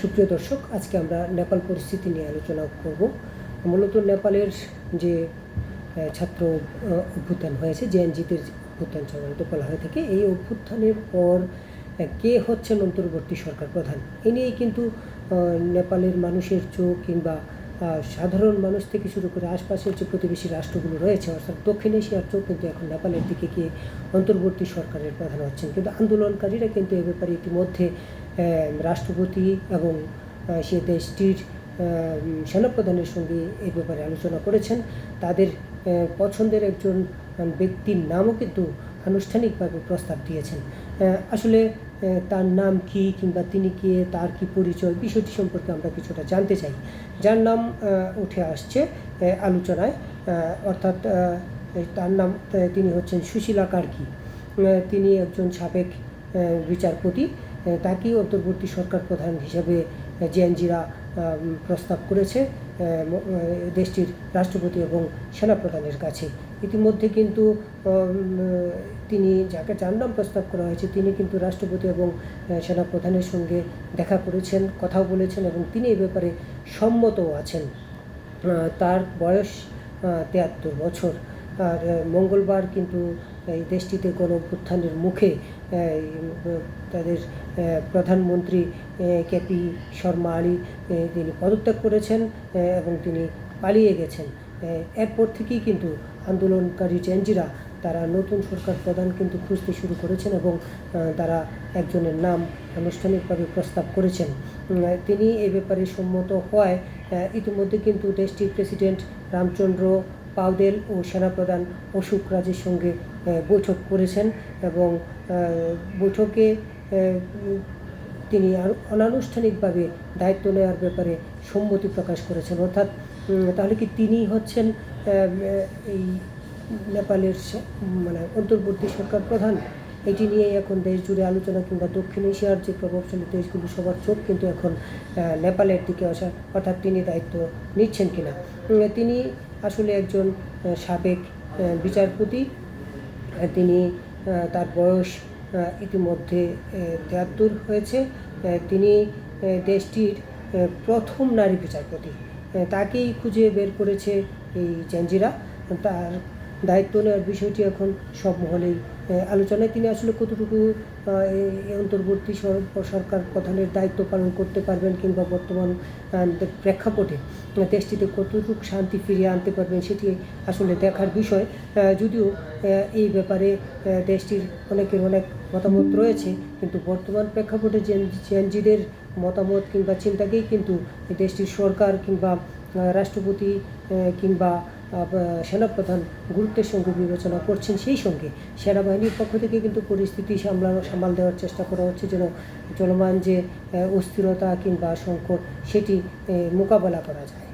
সুপ্রিয় দর্শক, আজকে আমরা নেপাল পরিস্থিতি নিয়ে আলোচনা করব। মূলত নেপালের যে ছাত্র অভ্যুত্থান হয়েছে জেএনজিতের অভ্যুত্থান সাধারণত বলা হয়ে থাকে, এই অভ্যুত্থানের পর কে হচ্ছেন অন্তর্বর্তী সরকার প্রধান? এ নিয়েই কিন্তু নেপালের মানুষের চোখ কিংবা সাধারণ মানুষ থেকে শুরু করে আশপাশের যে প্রতিবেশী রাষ্ট্রগুলো রয়েছে, অর্থাৎ দক্ষিণ এশিয়ার চোখ কিন্তু এখন নেপালের দিকে গিয়ে অন্তর্বর্তী সরকারের প্রধান হচ্ছেন। কিন্তু আন্দোলনকারীরা কিন্তু এ ব্যাপারে ইতিমধ্যে রাষ্ট্রপতি এবং সে দেশটির সেনাপ্রধানের সঙ্গে এই ব্যাপারে আলোচনা করেছেন। তাদের পছন্দের একজন ব্যক্তির নামও কিন্তু আনুষ্ঠানিকভাবে প্রস্তাব দিয়েছেন। আসলে তার নাম কি কিংবা তিনি কে, তার কি পরিচয়, বিষয়টি সম্পর্কে আমরা কিছুটা জানতে চাই। যার নাম উঠে আসছে আলোচনায়। অর্থাৎ তার নাম তিনি হচ্ছেন সুশীলা কার্কি। তিনি একজন সাবেক বিচারপতি। তাকেই অন্তর্বর্তী সরকার প্রধান হিসেবে জেএনজিরা প্রস্তাব করেছে দেশটির রাষ্ট্রপতি এবং সেনাপ্রধানের কাছে। ইতিমধ্যে কিন্তু তিনি যাকে যার নাম প্রস্তাব করা হয়েছে, তিনি কিন্তু রাষ্ট্রপতি এবং সেনাপ্রধানের সঙ্গে দেখা করেছেন, কথাও বলেছেন এবং তিনি এই ব্যাপারে সম্মতও আছেন। তার বয়স তিয়াত্তর বছর। আর মঙ্গলবার কিন্তু এই দেশটিতে গণ অভ্যুত্থানের মুখে তাদের প্রধানমন্ত্রী কেপি শর্মা আলী তিনি পদত্যাগ করেছেন এবং তিনি পালিয়ে গেছেন। এরপর থেকেই কিন্তু আন্দোলনকারী চেঞ্জিরা তারা নতুন সরকার প্রধান কিন্তু খুঁজতে শুরু করেছেন এবং তারা একজনের নাম আনুষ্ঠানিকভাবে প্রস্তাব করেছেন। তিনি এ ব্যাপারে সম্মত হওয়ায় ইতিমধ্যে কিন্তু দেশটির প্রেসিডেন্ট রামচন্দ্র পাউদেল ও সেনাপ্রধান অশোক রাজের সঙ্গে বৈঠক করেছেন এবং বৈঠকে তিনি অনানুষ্ঠানিকভাবে দায়িত্ব নেওয়ার ব্যাপারে সম্মতি প্রকাশ করেছেন। অর্থাৎ তাহলে কি তিনি হচ্ছেন এই নেপালের মানে অন্তর্বর্তী সরকার প্রধান? এটি নিয়ে এখন দেশ জুড়ে আলোচনা কিংবা দক্ষিণ এশিয়ার যে প্রভাবশালী দেশগুলো সবার চোখ কিন্তু এখন নেপালের দিকে আসা, অর্থাৎ তিনি দায়িত্ব নিচ্ছেন কিনা? তিনি আসলে একজন সাবেক বিচারপতি। তিনি তার বয়স ইতিমধ্যে তেয়াত্তর হয়েছে। তিনি দেশটির প্রথম নারী বিচারপতি। তাকেই খুঁজে বের করেছে এই জাঞ্জিরা তার দায়িত্ব নেওয়ার বিষয়টি এখন সব মহলেই আলোচনায় তিনি আসলে কতটুকু অন্তর্বর্তী সরকার প্রধানের দায়িত্ব পালন করতে পারবেন কিংবা বর্তমান প্রেক্ষাপটে দেশটিতে কতটুকু শান্তি ফিরিয়ে আনতে পারবেন সেটি আসলে দেখার বিষয় যদিও এই ব্যাপারে দেশটির অনেকের অনেক মতামত রয়েছে কিন্তু বর্তমান প্রেক্ষাপটে জেনজিদের মতামত কিংবা চিন্তাকেই কিন্তু দেশটির সরকার কিংবা রাষ্ট্রপতি কিংবা সেনাপ্রধান গুরুত্বের সঙ্গে বিবেচনা করছেন, সেই সঙ্গে সেনাবাহিনীর পক্ষ থেকে কিন্তু পরিস্থিতি সামলানো সামাল দেওয়ার চেষ্টা করা হচ্ছে, যেন চলমান যে অস্থিরতা কিংবা সংকট, সেটি মোকাবেলা করা যায়।